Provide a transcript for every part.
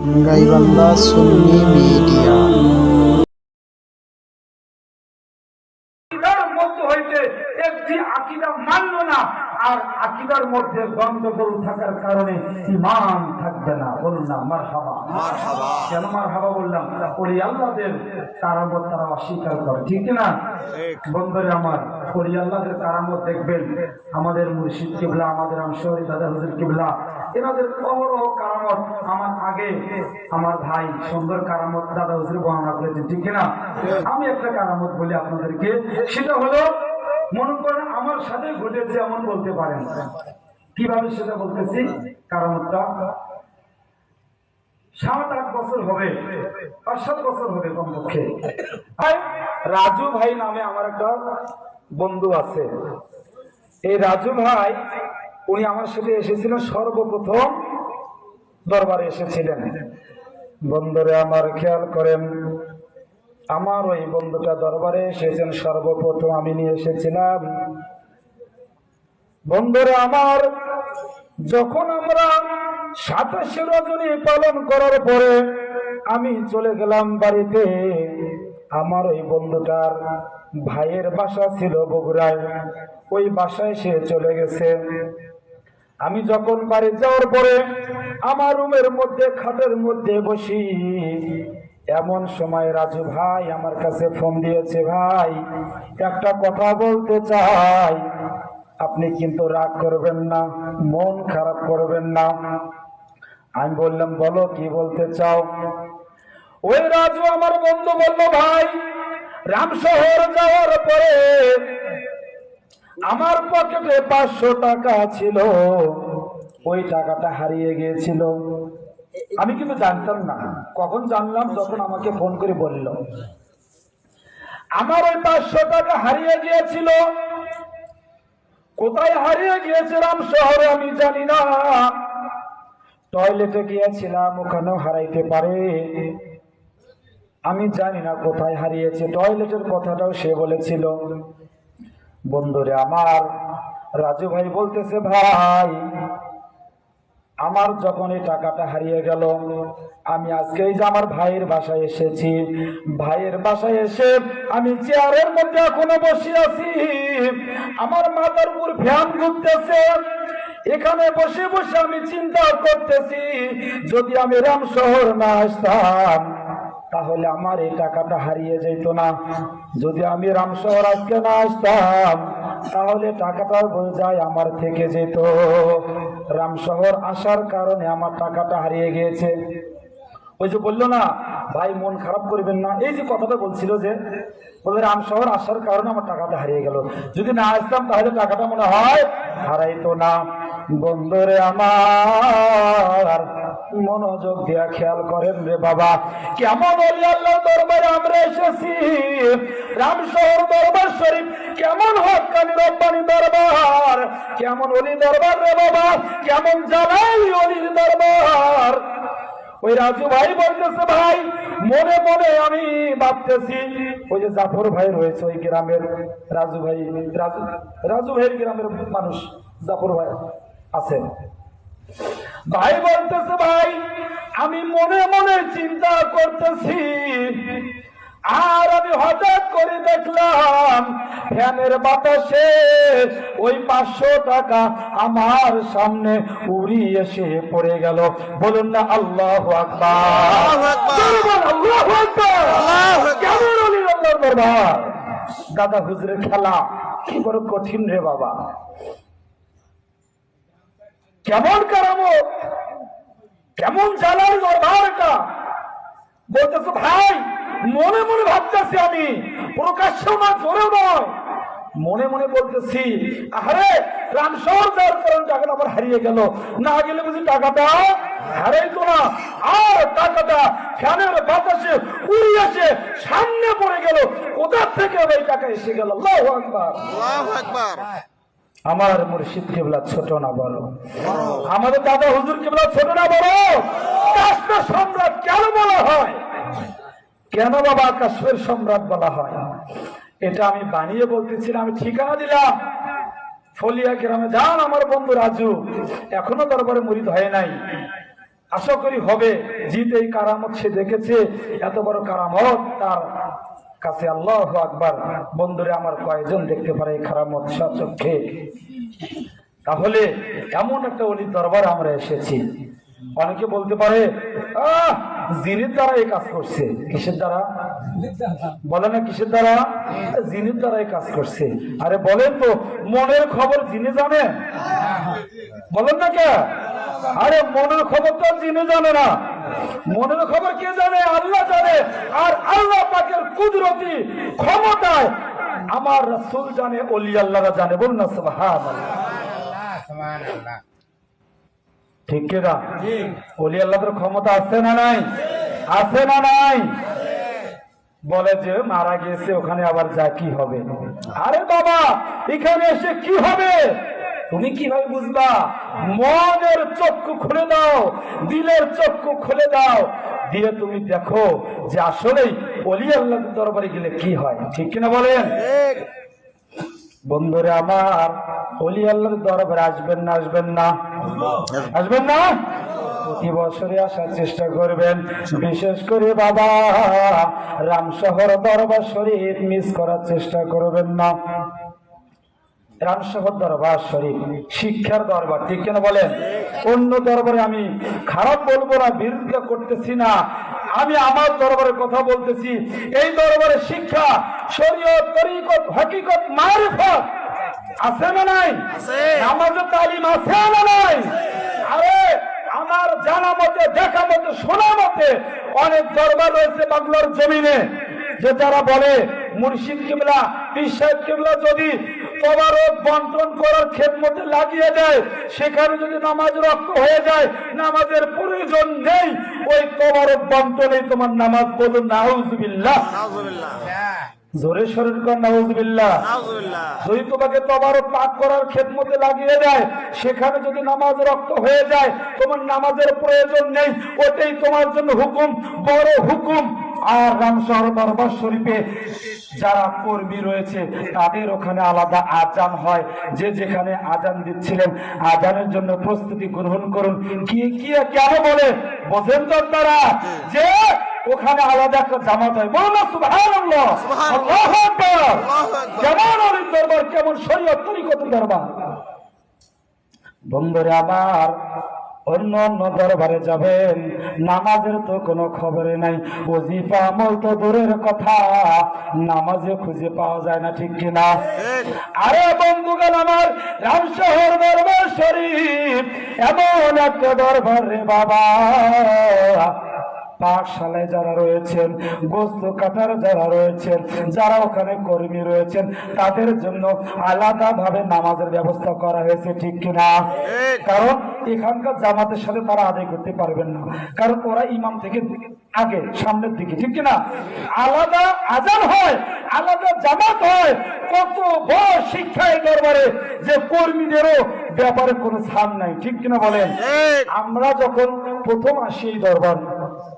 গাইবান্ধা সুন্নি media আকিদার মধ্যে হইতে একটি আকিদা মানল না আর আকিদার মধ্যে গন্ডগোল থাকার কারণে ইমান থাকবে না। বলুন না মার হাবা কেন মার হাবা বললাম? ওই আল্লাহদের কারামত তারা অস্বীকার করে। ঠিক না বন্ধুরে আমার ওই আল্লাহদের কারামত দেখবেন আমাদের মুর্শিদ কিবলা আমাদের আমশহরি দাদা হুজুর কিবলা এনাদের অহরহ কারামত আমার আগে আমার ভাই সুন্দর কারামত দাদা হুজুর বর্ণনা করেছেন। ঠিক না আমি একটা কারামত বলি আপনাদেরকে সেটা হলো মনে করেন আমার সাথে ঘটেছে এমন বলতে পারেন। কীভাবে সেটা বলতেছি? কারামতটা সাত আট বছর হবে, পাঁচ সাত বছর হবে কমপক্ষে। রাজু ভাই নামে আমার একটা বন্ধু আছে। এই রাজু ভাই, উনি আমার সাথে এসেছিলেন সর্বপ্রথম দরবারে এসেছিলেন। বন্ধুরে, আমার খেয়াল করেন আমার ওই বন্ধুটা দরবারে এসেছেন, সর্বপ্রথম আমি নিয়ে এসেছিলাম। বন্ধুরা আমার, যখন আমরা সাতাশে রজনী পালন করার পরে আমি চলে গেলাম বাড়িতে, আমার ওই বন্ধুটার ভাইয়ের বাসা ছিল বগুড়ায়। ওই বাসায় সে চলে গেছে। আমি যখন বাড়ি যাওয়ার পরে আমার রুমের মধ্যে, খাটের মধ্যে বসি। এমন সময় রাজু ভাই আমার কাছে ফোন দিয়েছে, ভাই, একটা কথা বলতে চাই। আপনি কিন্তু রাগ করবেন না, মন খারাপ করবেন না। আমি বললাম, বলো, কি বলতে চাও? ওই রাজু আমার বন্ধু বলল, ভাই, রামশহর যাওয়ার পরে আমার পকেটে পাঁচশো টাকা ছিল। ওই টাকাটা হারিয়ে গিয়েছিল। আমি কিন্তু জানতাম না। কখন জানলাম? যখন আমাকে ফোন করে বলল। আমার ওই পাঁচশো টাকা হারিয়ে গিয়েছিল। কোথায় হারিয়ে গিয়েছিলাম শহরে আমি জানি না। টয়লেটে গিয়েছিলাম, ওখানেও হারাইতে পারে। আমি জানি না কোথায় হারিয়েছে। টয়লেটের কথাটাও সে বলেছিল। বন্ধুরে আমার, রাজু ভাই বলতেছে, ভাই আমার যখন এই টাকাটা হারিয়ে গেল, আমি আজকে এই যে আমার ভাইয়ের বাসায় এসেছি, ভাইয়ের বাসায় এসে আমি চেয়ারের মধ্যে এখনও বসে আছি। আমার মাথার উপর ফ্যান ঘুরতেছে। এখানে বসে বসে আমি চিন্তা করতেছি, যদি আমি রাম শহর না আসতাম, তাহলে আমার এই টাকাটা হারিয়ে যেত না। যদি আমি রামশহর আজকে না আসতাম তাহলে টাকাটার বোঝায় আমার থেকে যেত। রামশহর আসার কারণে আমার টাকাটা হারিয়ে গিয়েছে। ওই যে বলল না, ভাই মন খারাপ করবেন না। এই যে কথাটা বলছিল যে, বলে রামশহর আসার কারণে আমার টাকাটা হারিয়ে গেল। যদি না আসতাম তাহলে টাকাটা মনে হয় হারাইতো না। বন্ধুরে আমার, মনোযোগ দিয়া খেয়াল করেন রে বাবা। কেমন আল্লাহ দরবারে আমরা এসেছি? রামশহর দরবার শরীফ কেমন রব্বানি দরবার। কেমন অলি দরবার রে বাবা? কেমন জানাই দরবার? ওই রাজু ভাই বলতেছে, ভাই, মনে মনে আমি ভাবতেছি, ওই যে জাফর ভাই রয়েছে ওই গ্রামের রাজু ভাই, রাজু রাজু ভাইয়ের গ্রামের মানুষ, জাফর ভাই আছেন। ভাই বলতেছে, ভাই, আমি মনে মনে চিন্তা করতেছি আর আমি হঠাৎ করে দেখলাম ফ্যানের বাতাসে ওই পাঁচশো টাকা আমার সামনে উড়ি এসে পড়ে গেল। বলুন না আল্লাহ দাদা হুজুরের খেলা কি বড় কঠিন রে বাবা। কেমন কারামত? কেমন জ্বালার দরবার এটা বলতেছে ভাই মনে মনে ভাবতেছি আমি প্রকাশ্যেও না জোরেও নয়। মনে মনে বলতেছি আরে রামশহর যাওয়ার কারণ টাকাটা আমার হারিয়ে গেল। না গেলে বুঝি টাকাটা হারাইতো না। আর টাকাটা ফ্যানের বাতাসে উড়ি এসে সামনে পড়ে গেল। কোথা থেকে ওই টাকা এসে গেল? আমার মুর্শিদ কেবলা ছোট না বড়? আমাদের দাদা হুজুর কেবলা ছোট না বড়? কাশ্মীর সম্রাট কেন বলা হয়? কেন বাবা কাশ্মীর সম্রাট বলা হয়? এটা আমি বানিয়ে বলতেছি না, আমি ঠিকানা দিলাম। ফলিয়া গ্রামে যান আমার বন্ধু রাজু। এখনও দরবারে মুরিদ হয় নাই। আশা করি হবে। জিত এই কারামত সে দেখেছে এত বড় কারামত তার কাছে আল্লাহ আকবার। বন্ধুরে আমার কয়েকজন দেখতে পারে এই কারামত সচক্ষে তাহলে এমন একটা অলি দরবার আমরা এসেছি। অনেকে বলতে পারে আহ জিনের দ্বারা এই কাজ করছে। কিসের দ্বারা? বলে না কিসের দ্বারা? জিনের দ্বারা এই কাজ করছে। আরে বলেন তো, মনের খবর জিনে জানে? বলেন না কে? আরে মনের খবর তো জিনে জানে না। মনের খবর কে জানে? আল্লাহ জানে। আর আল্লাহ পাকের কুদরতি ক্ষমতায় আমার রাসূল জানে, অলি আল্লাহরা জানে। বলুন না সুবহানাল্লাহ। ঠিক কিনা অলি আল্লাহর ক্ষমতা আছে না নাই? আছে না নাই? বলে যে মারা গেছে ওখানে আবার যা কি হবে? আরে বাবা এখানে এসে কি হবে? তুমি কীভাবে বুঝবা? মনের চক্ষু খুলে দাও দিলের চক্ষু খুলে দাও। দিয়ে তুমি দেখো যে আসলেই অলি আল্লাহ দরবারে গেলে কি হয়। ঠিক কিনা বলেন? বন্ধুরা আমার অলি আল্লাহর দরবারে আসবেন না আসবেন না। আসবেন না? প্রতি বছরে আসার চেষ্টা করবেন। বিশেষ করে বাবা, রামশহর দরবার শরীফ মিস করার চেষ্টা করবেন না। রামশহর দরবার শরীফ, শিক্ষার দরবার, ঠিক কেন বলেন? অন্য দরবারে আমি খারাপ বলব না, বিরোধিতা করতেছি না। আমি আমার দরবারের কথা বলতেছি। এই দরবারে শিক্ষা, শরীয়ত, তরিকত, হকিকত মারিফত আছে না নাই? আমাদের তালিম আছে না নাই? আরে আমার জানা মতে দেখা মতে শোনা মতে অনেক দরবার রয়েছে বাংলার জমিনে যে যারা বলে মুর্শিদ কিবলা পীর সাহেব কিবলা যদি তবারক বন্টন করার খেদমতে লাগিয়ে দেয় সেখানে যদি নামাজ রক্ত হয়ে যায় নামাজের প্রয়োজন নেই ওই তবারক বন্টনে তোমার নামাজ বলুন নাউজুবিল্লাহ। জোরে শরীর কর নাউজুবিল্লাহ। যদি তোমাকে তবারক পাক করার খেদমতে লাগিয়ে দেয় সেখানে যদি নামাজ রক্ত হয়ে যায় তোমার নামাজের প্রয়োজন নেই ওটাই তোমার জন্য হুকুম বড় হুকুম। আর রামশহর দরবার শরীফে যারা কর্মী রয়েছে তাদের ওখানে আলাদা আজান হয়। যে যেখানে আজান দিচ্ছিলেন আজানের জন্য প্রস্তুতি গ্রহণ করুন। কি কি কেন বলে? বোঝেন তো তারা যে ওখানে আলাদা একটা জামাত হয়। বলো না সুবহানাল্লাহ। আল্লাহু আকবার। কেমন অলির দরবার কেমন শরীয়ত তরিকতের দরবার। বন্ধুরে আমার অন্য অন্য দরবারে যাবেন নামাজের তো কোনো খবরে নাই। ওজিফা আমল তো দূরের কথা নামাজে খুঁজে পাওয়া যায় না ঠিক কিনা আরে বন্ধুগণ আমার রামশহর দরবার শরীফ এমন একটা দরবার রে বাবা। পাঠশালায় যারা রয়েছেন গোস্ত কাটার যারা রয়েছেন যারা ওখানে কর্মী রয়েছেন তাদের জন্য আলাদা ভাবে নামাজের ব্যবস্থা করা হয়েছে ঠিক কিনা? কারণ এখানকার জামাতের সাথে তারা আদায় করতে পারবেন না। কারণ ওরা ইমাম থেকে আগে সামনের দিকে ঠিক কিনা? আলাদা আজান হয় আলাদা জামাত হয়। কত বড় শিক্ষা এই দরবারে যে কর্মীদেরও ব্যাপারে কোনো ছাড় নাই ঠিক কিনা বলেন? আমরা যখন প্রথম আসি এই দরবার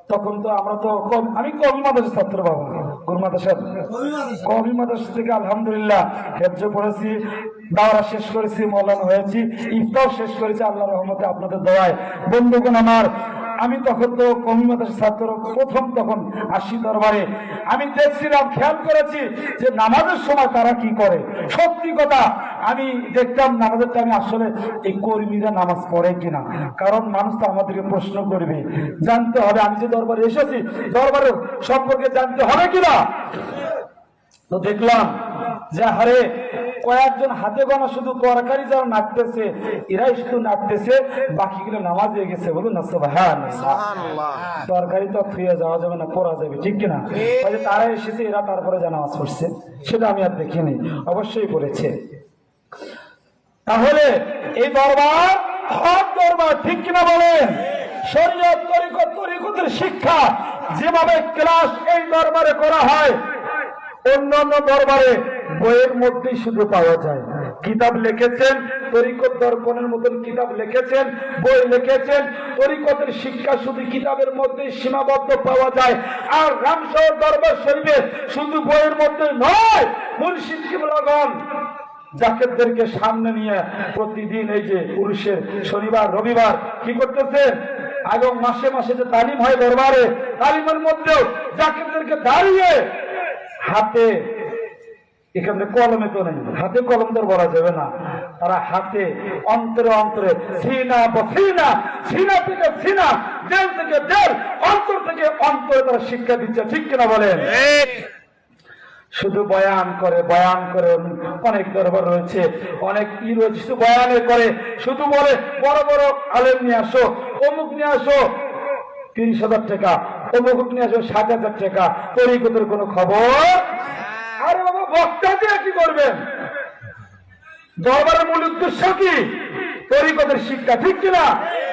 তখন তো আমরা তো আমি কবি মাদ্রাসার ছাত্র বাবা। গুরু মাদ্রাসার কবি মাদ্রাসা। থেকে আলহামদুলিল্লাহ হেফজ পড়েছি দাওরা শেষ করেছি মৌলানা হয়েছি ইফতার শেষ করেছি আল্লাহ রহমতে আপনাদের দয়ায়। বন্ধুগণ আমার আমি তখন তো কমি ছাত্র, প্রথম তখন আসি দরবারে। আমি দেখছিলাম, খেয়াল করেছি যে নামাজের সময় তারা কি করে। সত্যি কথা, আমি দেখতাম নামাজের টাইমে আসলে এই কর্মীরা নামাজ পড়ে কিনা। কারণ মানুষ তো আমাদেরকে প্রশ্ন করবে, জানতে হবে। আমি যে দরবারে এসেছি দরবারে সম্পর্কে জানতে হবে কিনা? তো দেখলাম যে হারে কয়েকজন হাতে গোনা শুধু তরকারি যারা নাচতেছে এরাই শুধু নাচতেছে বাকিগুলো নামাজ হয়ে গেছে বলুন না তরকারি তো থুয়ে যাওয়া যাবে না পড়া যাবে ঠিক কিনা? তারা এসেছে এরা তারপরে যা নামাজ পড়ছে সেটা আমি আর দেখিনি অবশ্যই পড়েছে। তাহলে এই দরবার হক দরবার ঠিক কিনা বলেন? শরীয়ত তরিকত তরিকতের শিক্ষা যেভাবে ক্লাস এই দরবারে করা হয় অন্যান্য দরবারে বইয়ের মধ্যেই শুধু পাওয়া যায়। কিতাব লিখেছেন, তরিকত দর্পণের মতন কিতাব লিখেছেন, বই লিখেছেন, তরিকতের শিক্ষা শুধু কিতাবের মধ্যেই সীমাবদ্ধ পাওয়া যায়। আর রামশহর দরবার শরীফে শুধু বইয়ের মধ্যে নয় মুর্শিদ কিবলাগণ জাকেতদেরকে সামনে নিয়ে প্রতিদিন এই যে পুরুষের শনিবার, রবিবার কি করতেছেন? এবং মাসে মাসে যে তালিম হয় দরবারে, তালিমের মধ্যেও জাকিরদেরকে দাঁড়িয়ে হাতে এখানে কলমে তো নেই হাতে কলম তো বলা যাবে না। তারা হাতে অন্তরে অন্তরে সিনা সিনা সিনা থেকে সিনা জেল থেকে জেল অন্তর থেকে অন্তরে তারা শিক্ষা দিচ্ছে ঠিক কিনা বলেন? শুধু বয়ান করে বয়ান করে অনেক দরবার রয়েছে অনেক ই রয়েছে শুধু বয়ানে করে শুধু বলে বড় বড় আলেম নিয়ে আসো অমুক নিয়ে আসো তিরিশ হাজার টাকা অমুক নিয়ে আসো ষাট হাজার টাকা তরিকতের কোনো খবর? আরে বাবা বক্তা দিয়ে কি করবেন? দরবারের মূল উদ্দেশ্য কি? তরিকতের শিক্ষা ঠিক কিনা?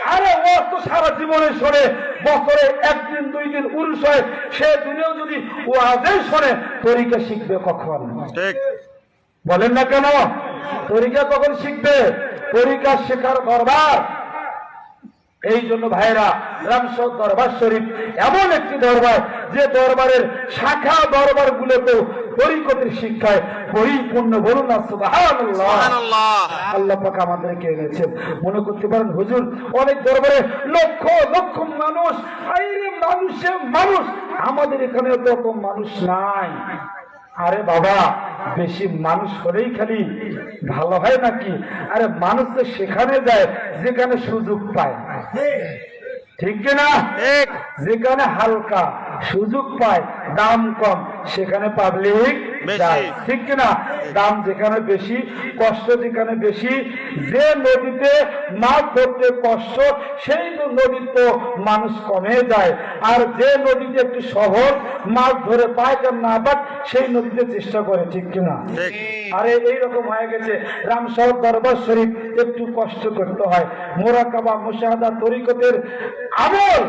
আরে ও তো সারা জীবনে শোনে বছরে একদিন দুই দিন উরুষ হয় সে দিনেও যদি ও আজই শোনে তরিকা শিখবে কখন? ঠিক। বলেন না কেন? তরিকা কখন শিখবে? তরিকা শেখার দরবার। এই জন্য ভাইরা রামসদ দরবার শরীফ এমন একটি দরবার যে দরবারের শাখা দরবার গুলোতেও তরিকতের শিক্ষায় পরিপূর্ণ বলুন আল্লাহ পাক আমাদেরকে এনেছেন। মনে করতে পারেন হুজুর অনেক দরবারে লক্ষ লক্ষ মানুষ আইরে মানুষে মানুষ। আমাদের এখানে তো মানুষ নাই। আরে বাবা বেশি মানুষ হলেই খালি ভালো হয় নাকি? আরে মানুষ তো সেখানে যায় যেখানে সুযোগ পায়। ঠিক ঠিক। যেখানে হালকা। সুযোগ পায় দাম কম সেখানে পাবলিক যায়। ঠিক কিনা? দাম যেখানে বেশি কষ্ট যেখানে বেশি যে নদীতে মাছ ধরতে কষ্ট সেই তো নদীর তো মানুষ কমে যায়। আর যে নদীতে একটু সহজ মাছ ধরে পায় কেন না পাক সেই নদীতে চেষ্টা করে ঠিক কিনা? আরে এইরকম হয়ে গেছে রামশহর দরবার শরীফ একটু কষ্ট করতে হয়। মোরাকাবা মুশাহাদা তরিকতের আমল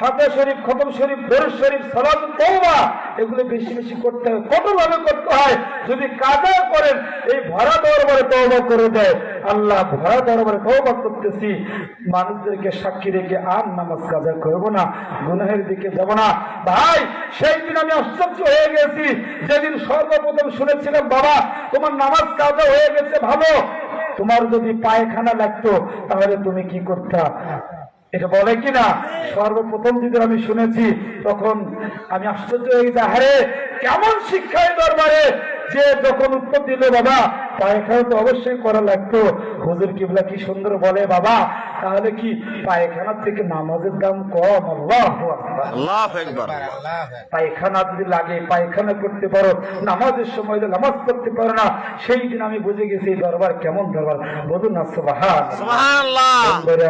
ফাতে শরীফ, খতম শরীফ দরুদ শরীফ, সালাত, তওবা, এগুলো বেশি বেশি করতে হয় কতভাবে করতে হয়। যদি কাজা করেন, এই ভরা দরবারে তওবা করে দেয়। আল্লাহ ভরা দরবারে তওবা করতেছি। মানুষদেরকে সাক্ষী রেখে আর নামাজ কাজা করব না, গুনাহের দিকে যাব না। ভাই সেই দিন আমি আশ্চর্য হয়ে গেছি। যেদিন সর্বপ্রথম শুনেছিলাম, বাবা, তোমার নামাজ কাজা হয়ে গেছে, ভালো। তোমার যদি পায়খানা লাগতো, তাহলে তুমি কি করতা? এটা বলে কি না সর্বপ্রথম যেদিন আমি শুনেছি তখন আমি আশ্চর্য হয়ে গেছি আরে কেমন শিক্ষা এই দরবারে যে যখন উত্তর দিল বাবা পায়খানা তো অবশ্যই করা লাগতো। হুজুর কিবলা কি সুন্দর বলে বাবা তাহলে কি পায়খানার থেকে নামাজের দাম কম? আল্লাহ পায়খানা যদি লাগে পায়খানা করতে পারো নামাজের সময় নামাজ করতে পারো না সেই দিন আমি বুঝে গেছি দরবার কেমন দরবার। বুঝুন না সুবাহান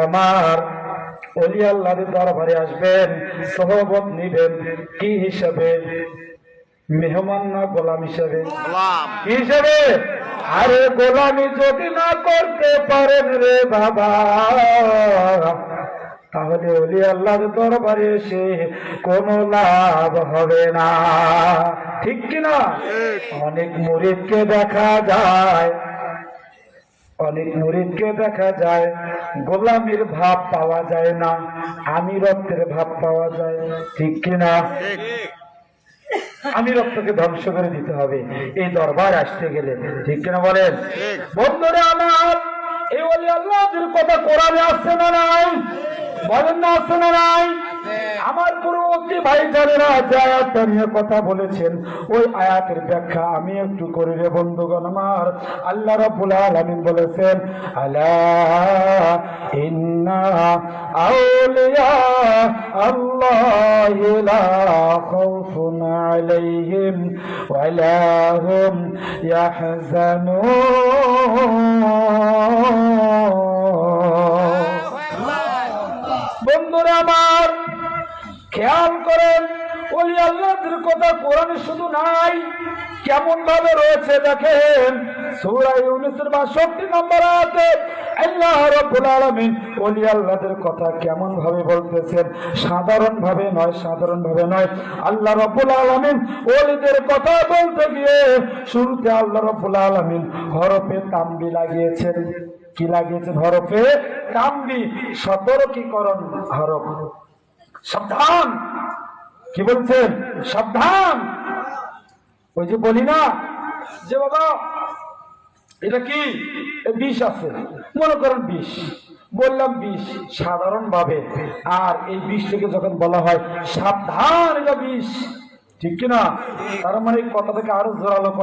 আমার অলি আল্লাহর দরবারে আসবেন সহবত নিবেন। কি হিসাবে? মেহমান না গোলাম হিসাবে? হিসাবে? আরে গোলামি যদি না করতে পারেন রে বাবা। তাহলে অলি আল্লাহর দরবারে এসে কোনো লাভ হবে না। ঠিক কিনা? অনেক মুরিদকে দেখা যায়। অনেক মুরিদকে দেখা যায়, গোলামির ভাব পাওয়া যায় না আমি রক্তের ভাব পাওয়া যায়। ঠিক কিনা আমি রক্তকে ধ্বংস করে দিতে হবে। এই দরবার আসতে গেলে, ঠিক কিনা বলেন। বন্ধুরা আমার, এই আল্লাহদের কথা কোরআনে আসছে না নাই? বলেন না আসছে না নাই? আমার পূর্ববর্তী ভাই জানেরা যে আয়াতটা নিয়ে কথা বলেছেন, ওই আয়াতের ব্যাখ্যা আমি একটু করি রে বন্ধুগণ আমার। আল্লাহ রাব্বুল আলামিন বলেছেন, আলা ইন্না আউলিয়া আল্লাহি লা খাউফুন আলাইহিম ওয়ালা হুম ইয়াহজানুন। কথা কোরআনে শুধু নাই কেমন ভাবে রয়েছে দেখেন? সূরা ইউনূসের 62 নম্বর আলামিন ওলি আল্লাহদের কথা কেমন ভাবে বলতেছেন নয় নয়। আল্লাহ আলামিন ওলিদের কথা বলতে গিয়ে শুরুতে হরফে তাম্বি লাগিয়েছেন। কি হরফে? তাম্বি, সতর্কীকরণ হরফ। সাবধান! কি বলছেন? সাবধান। ওই যে বলি না, যে বাবা, এটা কি? বিষ আছে। মনে করেন বিষ। বললাম বিষ। সাধারণ ভাবে আর এই বিষ থেকে যখন বলা হয়, সাবধান এটা বিষ। ঠিক কিনা? তার মানে কথা কথাটাকে আরও জোরালো